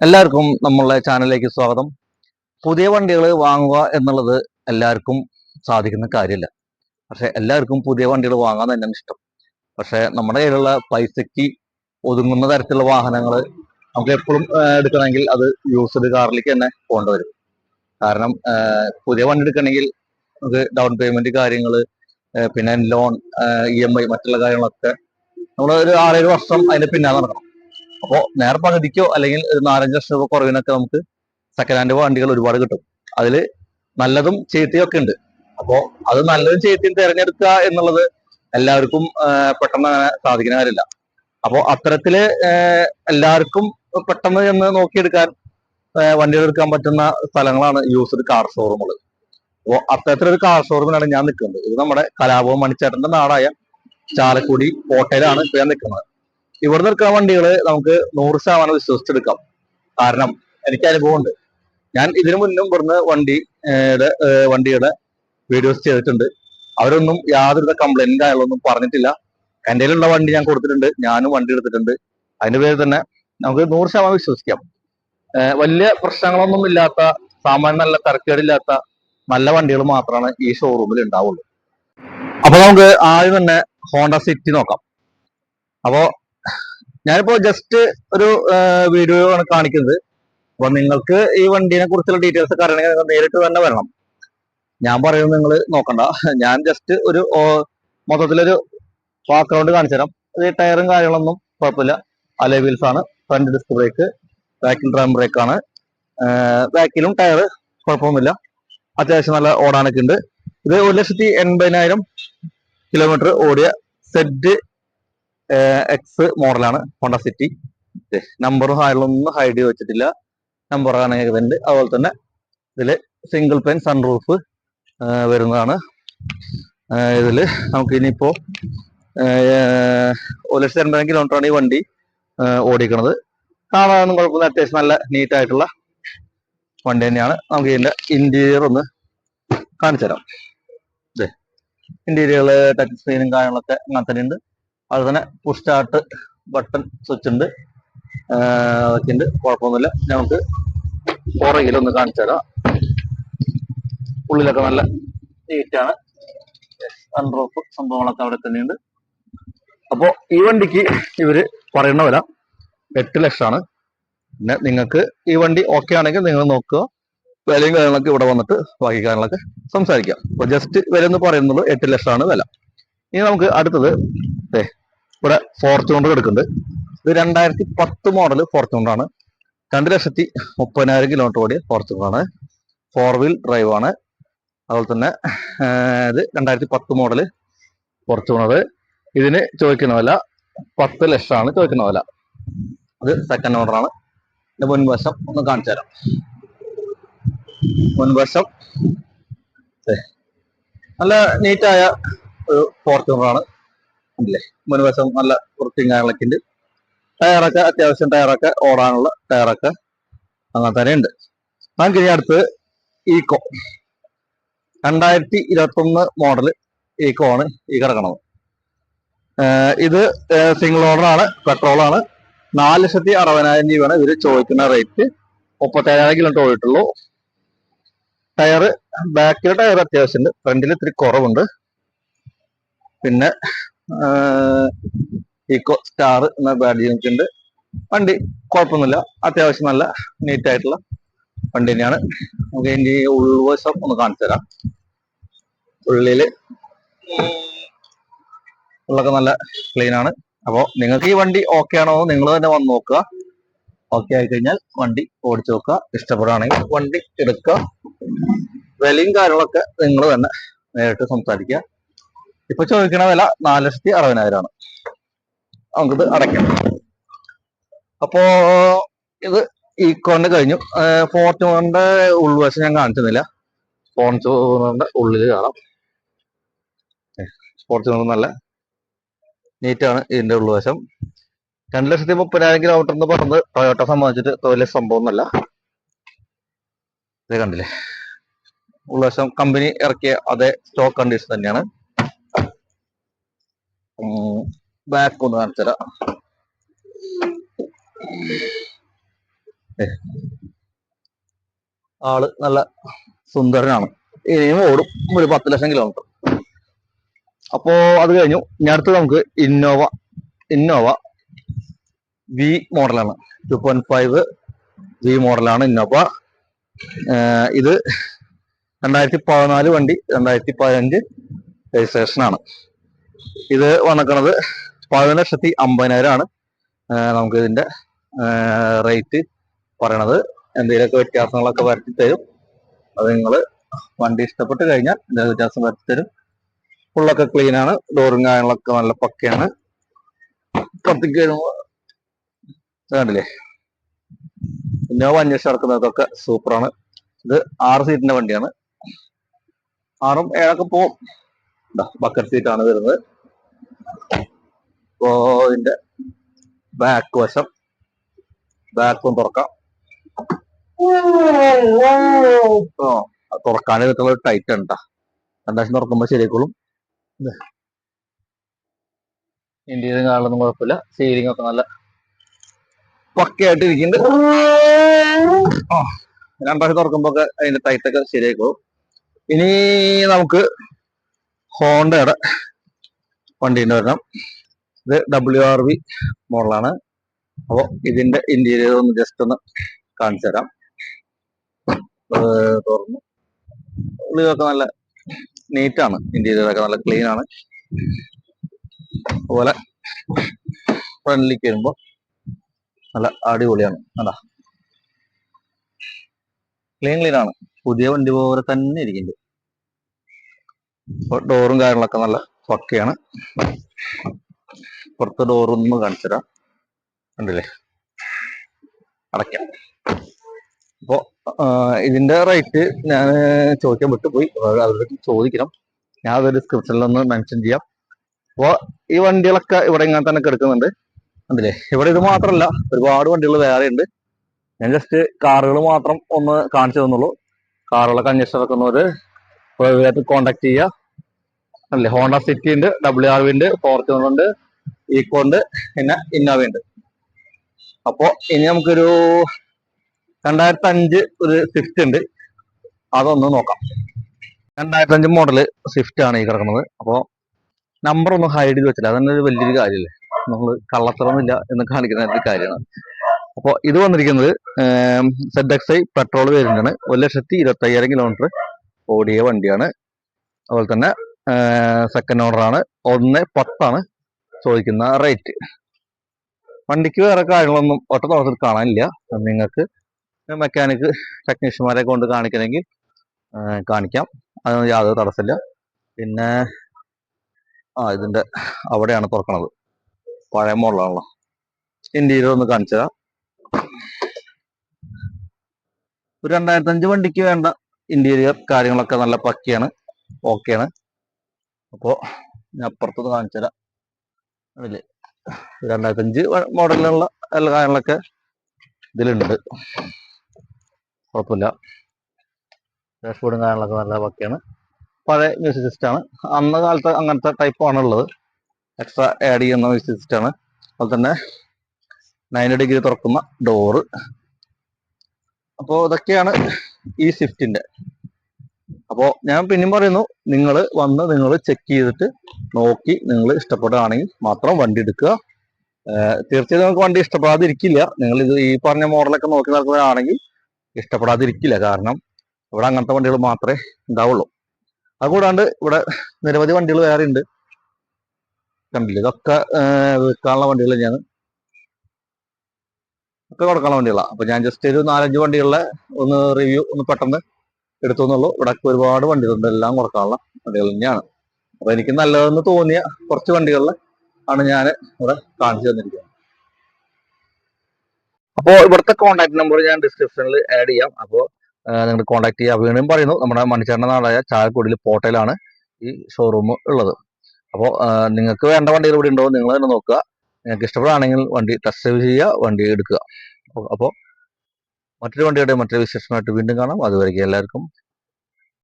എല്ലാവർക്കും നമ്മളുടെ ചാനലിലേക്ക് സ്വാഗതം. പുതിയ വണ്ടികൾ വാങ്ങുക എന്നുള്ളത് എല്ലാവർക്കും സാധിക്കുന്ന കാര്യമല്ല. പക്ഷെ എല്ലാവർക്കും പുതിയ വണ്ടികൾ വാങ്ങാൻ തന്നെയാണ് ഇഷ്ടം. പക്ഷെ നമ്മുടെ കയ്യിലുള്ള പൈസയ്ക്ക് ഒതുങ്ങുന്ന തരത്തിലുള്ള വാഹനങ്ങൾ നമുക്ക് എപ്പോഴും എടുക്കണമെങ്കിൽ അത് യൂസ്ഡ് കാറിലേക്ക് തന്നെ പോകേണ്ടി വരും കാരണം പുതിയ വണ്ടി എടുക്കണമെങ്കിൽ നമുക്ക് ഡൗൺ പേയ്മെന്റ് കാര്യങ്ങൾ പിന്നെ ലോൺ ഇ എം ഐ മറ്റുള്ള കാര്യങ്ങളൊക്കെ നമ്മൾ ഒരു ആറേഴ് വർഷം അതിന് പിന്നാലെ നടക്കണം. അപ്പോൾ നേരെ പകുതിക്കോ അല്ലെങ്കിൽ ഒരു നാലഞ്ച് ലക്ഷം രൂപ കുറവിനൊക്കെ നമുക്ക് സെക്കൻഡ് ഹാൻഡ് വണ്ടികൾ ഒരുപാട് കിട്ടും. അതിൽ നല്ലതും ചീത്തയും ഉണ്ട്. അപ്പോ അത് നല്ലതും ചീത്തയും തിരഞ്ഞെടുക്കുക എന്നുള്ളത് എല്ലാവർക്കും പെട്ടെന്ന് അങ്ങനെ സാധിക്കുന്ന കാര്യമില്ല. അപ്പോൾ അത്തരത്തിൽ എല്ലാവർക്കും പെട്ടെന്ന് ചെന്ന് നോക്കിയെടുക്കാൻ വണ്ടികൾ എടുക്കാൻ പറ്റുന്ന സ്ഥലങ്ങളാണ് യൂസ്ഡ് കാർ ഷോറൂമുകൾ അപ്പോൾ അത്തരത്തിലൊരു കാർ ഷോറൂമിലാണ് ഞാൻ നിൽക്കുന്നത്. ഇത് നമ്മുടെ കലാഭവൻ മണിച്ചേട്ടന്റെ നാടായ ചാലക്കുടി കോട്ടയിലാണ് ഇപ്പൊ ഞാൻ നിൽക്കുന്നത്. ഇവിടെ എടുക്കുന്ന വണ്ടികൾ നമുക്ക് നൂറ് ശതമാനം വിശ്വസിച്ചെടുക്കാം. കാരണം എനിക്ക് അനുഭവമുണ്ട്. ഞാൻ ഇതിനു മുന്നും ഇവിടുന്ന് വണ്ടി വണ്ടിയുടെ വീഡിയോസ് ചെയ്തിട്ടുണ്ട്. അവരൊന്നും യാതൊരുവിധ കംപ്ലൈന്റ് കാര്യങ്ങളൊന്നും പറഞ്ഞിട്ടില്ല. എന്റെ കയ്യിലുള്ള വണ്ടി ഞാൻ കൊടുത്തിട്ടുണ്ട്. ഞാനും വണ്ടി എടുത്തിട്ടുണ്ട്. അതിന്റെ പേര് തന്നെ നമുക്ക് നൂറ് ശതമാനം വിശ്വസിക്കാം. വലിയ പ്രശ്നങ്ങളൊന്നും ഇല്ലാത്ത സാമാന്യ നല്ല തിരക്കേടില്ലാത്ത നല്ല വണ്ടികൾ മാത്രമാണ് ഈ ഷോറൂമിൽ ഉണ്ടാവുള്ളൂ. അപ്പൊ നമുക്ക് ആദ്യം തന്നെ ഹോണ്ട സിറ്റി നോക്കാം. അപ്പോ ഞാനിപ്പോ ജസ്റ്റ് ഒരു വീഡിയോ ആണ് കാണിക്കുന്നത്. അപ്പൊ നിങ്ങൾക്ക് ഈ വണ്ടീനെ കുറിച്ചുള്ള ഡീറ്റെയിൽസ് ഒക്കെ അറിയണമെങ്കിൽ നിങ്ങൾ നേരിട്ട് തന്നെ വരണം. ഞാൻ പറയുന്നത് നിങ്ങൾ നോക്കണ്ട. ഞാൻ ജസ്റ്റ് ഒരു മൊത്തത്തിലൊരു ബാക്ക്ഗ്രൗണ്ട് കാണിച്ചു തരാം. ഈ ടയറും കാര്യങ്ങളൊന്നും കുഴപ്പമില്ല. അലേ വീൽസ് ആണ്. ഫ്രണ്ട് ഡിസ്ക് ബ്രേക്ക് ബാക്കിൽ ഡ്രം ബ്രേക്ക് ആണ്. ബാക്കിലും ടയർ കുഴപ്പമൊന്നുമില്ല. അത്യാവശ്യം നല്ല ഓടാനൊക്കെ ഉണ്ട്. ഇത് ഒരു ലക്ഷത്തി എൺപതിനായിരം കിലോമീറ്റർ ഓടിയ സെഡ് എക്സ് മോഡലാണ് ഹോണ്ട സിറ്റി. നമ്പർ ഹൈലൊന്നും ഹൈഡ് ചെയ്ത് വെച്ചിട്ടില്ല. നമ്പർ ഉണ്ട് അതുപോലെ തന്നെ ഇതിൽ സിംഗിൾ പെൻ സൺറൂഫ് വരുന്നതാണ്. ഇതിൽ നമുക്ക് ഇനിയിപ്പോൾ ഒരു ലക്ഷത്തി എൺപതിനായിരം കിലോമീറ്ററാണ് ഈ വണ്ടി ഓടിക്കണത്. കാണാനൊന്നും കുഴപ്പമില്ല. അത്യാവശ്യം നല്ല നീറ്റായിട്ടുള്ള വണ്ടി തന്നെയാണ്. നമുക്ക് ഇതിന്റെ ഇന്റീരിയർ ഒന്ന് കാണിച്ചു തരാം ഇന്റീരിയർ ടച്ച് സ്ക്രീനും കാര്യങ്ങളൊക്കെ അങ്ങനെ തന്നെ ഉണ്ട്. അതുപോലെ തന്നെ പുഷ് സ്റ്റാർട്ട് ബട്ടൺ സ്വിച്ച് ഉണ്ട്. അതൊക്കെ ഉണ്ട് കുഴപ്പമൊന്നുമില്ല. നമുക്ക് പുറകിലൊന്ന് കാണിച്ചു തരാം. ഉള്ളിലൊക്കെ നല്ല നീറ്റാണ് സൺറൂഫ് സംഭവങ്ങളൊക്കെ അവിടെ തന്നെയുണ്ട്. അപ്പോ ഈ വണ്ടിക്ക് ഇവർ പറയുന്ന വില എട്ട് ലക്ഷമാണ്. പിന്നെ നിങ്ങൾക്ക് ഈ വണ്ടി ഓക്കെ ആണെങ്കിൽ നിങ്ങൾ നോക്കുക. വിലയും കാര്യങ്ങളൊക്കെ ഇവിടെ വന്നിട്ട് ബാക്കി കാര്യങ്ങളൊക്കെ സംസാരിക്കാം. അപ്പൊ ജസ്റ്റ് വില എന്ന് പറയുന്നത് എട്ട് ലക്ഷമാണ് വില. ഇനി നമുക്ക് അടുത്തത് ഇവിടെ ഫോർച്യൂണർ എടുക്കുന്നുണ്ട്. ഇത് രണ്ടായിരത്തി പത്ത് മോഡൽ ഫോർച്യൂണറാണ് രണ്ട് ലക്ഷത്തി മുപ്പതിനായിരം കിലോമീറ്റർ ഓടിയ ഫോർച്യൂണറാണ് ഫോർ വീൽ ഡ്രൈവ് ആണ്. അതുപോലെ തന്നെ ഇത് രണ്ടായിരത്തി പത്ത് മോഡൽ ഫോർച്യൂണർ ഇതിന് ചോദിക്കുന്ന വില പത്ത് ലക്ഷമാണ് ചോദിക്കുന്ന വില. അത് സെക്കൻഡ് ഓർഡർ ആണ്. ഇതിന്റെ മുൻവശം ഒന്ന് കാണിച്ചു തരാം. മുൻവശം നല്ല നീറ്റായ ഒരു ഫോർച്യൂണർ ആണ്. അല്ലേ മുൻവശം നല്ല വൃത്തിയും കാര്യങ്ങളൊക്കെ ഉണ്ട്. ടയറൊക്കെ അത്യാവശ്യം ടയറൊക്കെ ഓടാനുള്ള ടയറൊക്കെ അങ്ങനെ തന്നെ ഉണ്ട്. നമുക്ക് ഇനി അടുത്ത് ഈക്കോ രണ്ടായിരത്തി ഇരുപത്തി ഒന്ന് മോഡൽ ഈക്കോ ആണ് ഈ കിടക്കണത്. ഇത് സിംഗിൾ പെട്രോൾ ആണ് നാല് ലക്ഷത്തി അറുപതിനായിരം രൂപയാണ് ഇവർ ചോദിക്കുന്ന റേറ്റ് മുപ്പത്തേഴായിരം കിലോ പോയിട്ടുള്ളൂ ടയർ ബാക്കിലെ ടയർ അത്യാവശ്യം ഉണ്ട് ഫ്രണ്ടിൽ ഇത്തിരി കുറവുണ്ട്. പിന്നെ ഈക്കോ സ്റ്റാർ എന്ന ബാഡ് ഉണ്ട്. വണ്ടി കുഴപ്പമൊന്നുമില്ല. അത്യാവശ്യം നല്ല നീറ്റ് ആയിട്ടുള്ള വണ്ടി തന്നെയാണ്. നമുക്ക് ഇതിന്റെ ഈ ഉൾവശം ഒന്ന് കാണിച്ചു തരാം. ഉള്ളിൽ ഉള്ളൊക്കെ നല്ല ക്ലീൻ ആണ്. അപ്പോൾ നിങ്ങൾക്ക് ഈ വണ്ടി ഓക്കെ ആണോ നിങ്ങൾ തന്നെ വന്ന് നോക്കുക. ഓക്കെ ആയി കഴിഞ്ഞാൽ വണ്ടി ഓടിച്ചു നോക്കുക. ഇഷ്ടപ്പെടുകയാണെങ്കിൽ വണ്ടി എടുക്കുക. വിലയും കാര്യങ്ങളൊക്കെ നിങ്ങൾ തന്നെ നേരിട്ട് സംസാരിക്കുക. ഇപ്പൊ ചോദിക്കണ വില നാല് ലക്ഷത്തി അറുപതിനായിരം ആണ് നമുക്കിത് അടയ്ക്കാം. അപ്പോ ഇത് ഈ കൊണ്ട് കഴിഞ്ഞു ഫോർച്യൂണറിന്റെ ഉൾവശം ഞാൻ കാണിച്ചിരുന്നില്ല. ഫോർച്യൂണറിന്റെ ഉള്ളിൽ കാണാം. ഫോർച്യൂണർ നല്ല നീറ്റാണ് ഇതിന്റെ ഉൾവശം രണ്ട് ലക്ഷത്തി മുപ്പതിനായിരം കിലോമീറ്റർ എന്ന് പറഞ്ഞത് ടൊയോട്ട സംബന്ധിച്ചിട്ട് വലിയ സംഭവം ഒന്നല്ല ഇത് കണ്ടില്ലേ? ഉൾവശം കമ്പനി ഇറക്കിയ അതേ സ്റ്റോക്ക് കണ്ടീഷൻ തന്നെയാണ്. ബാക്ക് ഒന്ന് കാണിച്ചു തരാം ആൾ നല്ല സുന്ദരനാണ്. ഇനിയും ഓടും. ഒരു പത്ത് ലക്ഷം കിലോമീറ്റർ അപ്പോ അത് കഴിഞ്ഞു. ഇനി അടുത്ത് നമുക്ക് ഇന്നോവ ഇന്നോവ വി മോഡലാണ് ടു പോയിന്റ് ഫൈവ് വി മോഡലാണ് ഇന്നോവ ഇത് രണ്ടായിരത്തി പതിനാല് വണ്ടി രണ്ടായിരത്തി പതിനഞ്ച് രജിസ്ട്രേഷൻ ആണ്. ഇത് വന്നിക്കണത് പതിനൊന്ന് ലക്ഷത്തി അമ്പതിനായിരം ആണ് നമുക്ക് ഇതിന്റെ റേറ്റ് പറയണത്. എന്തെങ്കിലുമൊക്കെ വ്യത്യാസങ്ങളൊക്കെ വരുത്തി തരും. അത് നിങ്ങൾ വണ്ടി ഇഷ്ടപ്പെട്ട് കഴിഞ്ഞാൽ എന്തെങ്കിലും വ്യത്യാസം വരുത്തി തരും. ഫുള്ളൊക്കെ ക്ലീൻ ആണ്. ഡോറും കാര്യങ്ങളൊക്കെ നല്ല പക്കയാണ്. പുറത്തേക്ക് വരുമ്പോ ഇത് കണ്ടില്ലേ ഇന്നോവ അന്വേഷിച്ച് നടക്കുന്നതൊക്കെ സൂപ്പറാണ് ഇത് ആറ് സീറ്റിന്റെ വണ്ടിയാണ്. ആറും ഏഴൊക്കെ പോവും. ബക്കറ്റ് സീറ്റാണ് വരുന്നത്. ഇപ്പോ ഇതിന്റെ ബാക്ക് വശം ബാക്കും തുറക്കാം. ഓ തുറക്കാൻ കിട്ടുള്ള ടൈറ്റ് ഉണ്ട രണ്ടാശം തുറക്കുമ്പോ ശരിയായിക്കോളും. ഇന്ത്യയിലും കാണാനൊന്നും കുഴപ്പമില്ല. സീലിംഗ് ഒക്കെ നല്ല പക്കയായിട്ട് ഇരിക്കുന്നുണ്ട്. ആ രണ്ടാഴ്ച തുറക്കുമ്പോ ഒക്കെ അതിന്റെ ടൈറ്റ് ഒക്കെ ശരിയായിക്കോളും. ഇനി നമുക്ക് ഹോണ്ടയുടെ വണ്ടീന്റെ വരണം. ഇത് ഡബ്ല്യു ആർ വി മോഡലാണ്. അപ്പോൾ ഇതിന്റെ ഇന്റീരിയർ ഒന്ന് ജസ്റ്റ് ഒന്ന് കാണിച്ചു തരാം. തുറന്നു. ഉള്ളിലൊക്കെ നല്ല നീറ്റാണ് ഇന്റീരിയർ ഒക്കെ നല്ല ക്ലീൻ ആണ്. അതുപോലെ ഫ്രണ്ടിലേക്ക് വരുമ്പോൾ നല്ല അടിപൊളിയാണ്. അതാ ക്ലീൻ ക്ലീൻ ആണ്. പുതിയ വണ്ടി പോലെ തന്നെ ഇരിക്കുന്നുണ്ട്. ഡോറും കാര്യങ്ങളൊക്കെ നല്ല പക്കയാണ്. പുറത്ത് ഡോറൊന്ന് കാണിച്ചു തരാം. കണ്ടില്ലേ? അടയ്ക്കാം. അപ്പോ ഇതിന്റെ റേറ്റ് ഞാൻ ചോദിക്കാൻ വിട്ടുപോയി. അവരോട് ചോദിക്കണം. ഞാൻ അതൊരു ഡിസ്ക്രിപ്ഷനിൽ ഒന്ന് മെൻഷൻ ചെയ്യാം. അപ്പോ ഈ വണ്ടികളൊക്കെ ഇവിടെ ഇങ്ങനെ തന്നെ കിടക്കുന്നുണ്ട്. കണ്ടില്ലേ? ഇവിടെ ഇത് മാത്രമല്ല ഒരുപാട് വണ്ടികൾ വേറെ ഉണ്ട് ഞാൻ ജസ്റ്റ് കാറുകൾ മാത്രം ഒന്ന് കാണിച്ചു തന്നുള്ളൂ. കാറുകളൊക്കെ അന്വേഷിച്ച് നടക്കുന്നവര് കോൺടാക്ട് ചെയ്യുക. അല്ലേ? ഹോണ്ട സിറ്റി ഉണ്ട് ഡബ്ല്യു ആർ വി ഉണ്ട് ഫോർച്യൂണർ ഉണ്ട് ഈക്കോ ഉണ്ട് പിന്നെ ഇന്നോവ ഉണ്ട്. അപ്പോ ഇനി നമുക്കൊരു രണ്ടായിരത്തി അഞ്ച് ഒരു സ്വിഫ്റ്റ് ഉണ്ട്. അതൊന്ന് നോക്കാം. രണ്ടായിരത്തി അഞ്ച് മോഡൽ സ്വിഫ്റ്റ് ആണ് ഈ കിടക്കുന്നത്. അപ്പോ നമ്പർ ഒന്നും ഹൈഡ് ചെയ്ത് വെച്ചില്ല. അതന്നെ ഒരു വലിയൊരു കാര്യമല്ലേ നമ്മൾ കള്ളത്തറൊന്നുമില്ല എന്ന് കാണിക്കുന്ന ഒരു കാര്യമാണ്. അപ്പോൾ ഇത് വന്നിരിക്കുന്നത് സെഡ് എക്സ് ഐ പെട്രോൾ വേരിയന്റാണ് ഒരു ലക്ഷത്തി ഇരുപത്തി അയ്യായിരം കിലോമീറ്റർ ഓടിയ വണ്ടിയാണ്. അതുപോലെ തന്നെ സെക്കൻഡ് ഓർഡറാണ് ഒന്ന് പത്താണ് ചോദിക്കുന്ന റേറ്റ് വണ്ടിക്ക് വേറെ കാര്യങ്ങളൊന്നും ഒറ്റ നോട്ടത്തിൽ കാണാനില്ല. നിങ്ങൾക്ക് മെക്കാനിക് ടെക്നീഷ്യന്മാരെ കൊണ്ട് കാണിക്കണമെങ്കിൽ കാണിക്കാം. അതിന് യാതൊരു തടസ്സമില്ല. പിന്നെ ആ ഇതിന്റെ അവിടെയാണ് തുറക്കണത്. പഴയ മോഡലാണല്ലോ. ഇന്റീരിയർ ഒന്ന് കാണിച്ചു തരാം. ഒരു രണ്ടായിരത്തഞ്ച് വണ്ടിക്ക് വേണ്ട ഇന്റീരിയർ കാര്യങ്ങളൊക്കെ നല്ല പക്കയാണ്. ഓക്കെയാണ്. അപ്പോ ഞാൻ അപ്പുറത്തുനിന്ന് കാണിച്ചു തരാം അതിൽ രണ്ടായിരത്തി അഞ്ച് മോഡലിലുള്ള എല്ലാ കാര്യങ്ങളൊക്കെ ഇതിലുണ്ട്. കുഴപ്പമില്ല. ഡാഷ്ബോർഡും കാര്യങ്ങളൊക്കെ നല്ല ബാക്കിയാണ് പഴയ മ്യൂസിക് സിസ്റ്റാണ് അന്ന കാലത്ത് അങ്ങനത്തെ ടൈപ്പാണ് ഉള്ളത് എക്സ്ട്രാ ആഡ് ചെയ്യുന്ന മ്യൂസിക് സിസ്റ്റാണ് അതുപോലെ തന്നെ നയന്റി ഡിഗ്രി തുറക്കുന്ന ഡോറ് അപ്പോൾ ഇതൊക്കെയാണ് ഈ സ്വിഫ്റ്റിന്റെ അപ്പോൾ ഞാൻ പിന്നെയും പറയുന്നു നിങ്ങൾ വന്ന് നിങ്ങൾ ചെക്ക് ചെയ്തിട്ട് നോക്കി നിങ്ങൾ ഇഷ്ടപ്പെടുകയാണെങ്കിൽ മാത്രം വണ്ടി എടുക്കുക. തീർച്ചയായും നിങ്ങൾക്ക് വണ്ടി ഇഷ്ടപ്പെടാതിരിക്കില്ല. നിങ്ങൾ ഇത് ഈ പറഞ്ഞ മോഡലൊക്കെ നോക്കി നടക്കുന്നതാണെങ്കിൽ ഇഷ്ടപ്പെടാതിരിക്കില്ല. കാരണം ഇവിടെ അങ്ങനത്തെ വണ്ടികൾ മാത്രമേ ഉണ്ടാവുള്ളൂ. അതുകൂടാണ്ട് ഇവിടെ നിരവധി വണ്ടികൾ വേറെ ഉണ്ട്. കണ്ടില്ല? ഇതൊക്കെ വിൽക്കാനുള്ള വണ്ടികൾ ഞാൻ ഒക്കെ കൊടുക്കാനുള്ള വണ്ടികളാണ് അപ്പൊ ഞാൻ ജസ്റ്റ് ഒരു നാലഞ്ച് വണ്ടികളുടെ ഒന്ന് റിവ്യൂ ഒന്ന് പെട്ടെന്ന് എടുത്തു എന്നുള്ളൂ. ഇവിടെ ഒരുപാട് വണ്ടികളുണ്ട്. എല്ലാം കൊടുക്കാനുള്ള വണ്ടികൾ തന്നെയാണ്. അപ്പൊ എനിക്ക് നല്ലതെന്ന് തോന്നിയ കുറച്ച് വണ്ടികളിൽ ആണ് ഞാൻ ഇവിടെ കാണിച്ചു തന്നിരിക്കുന്നത്. അപ്പോൾ ഇവിടുത്തെ കോൺടാക്ട് നമ്പർ ഞാൻ ഡിസ്ക്രിപ്ഷനിൽ ആഡ് ചെയ്യാം. അപ്പോൾ നിങ്ങൾ കോൺടാക്ട് ചെയ്യുക വീണ്ടും പറയുന്നു നമ്മുടെ മണിച്ചേട്ടന്റെ നാടായ ചാലക്കുടിയിൽ പോട്ടയിലാണ് ഈ ഷോറൂം ഉള്ളത്. അപ്പോൾ നിങ്ങൾക്ക് വേണ്ട വണ്ടികൾ ഇവിടെ ഉണ്ടോ നിങ്ങൾ തന്നെ നോക്കുക. നിങ്ങൾക്ക് ഇഷ്ടപ്പെടുകയാണെങ്കിൽ വണ്ടി ടെസ്റ്റ് ചെയ്യുക വണ്ടി എടുക്കുക. അപ്പോൾ മറ്റൊരു വണ്ടിയുടെ മറ്റൊരു വിശേഷമായിട്ട് വീണ്ടും കാണാം. അതുവരെ എല്ലാവർക്കും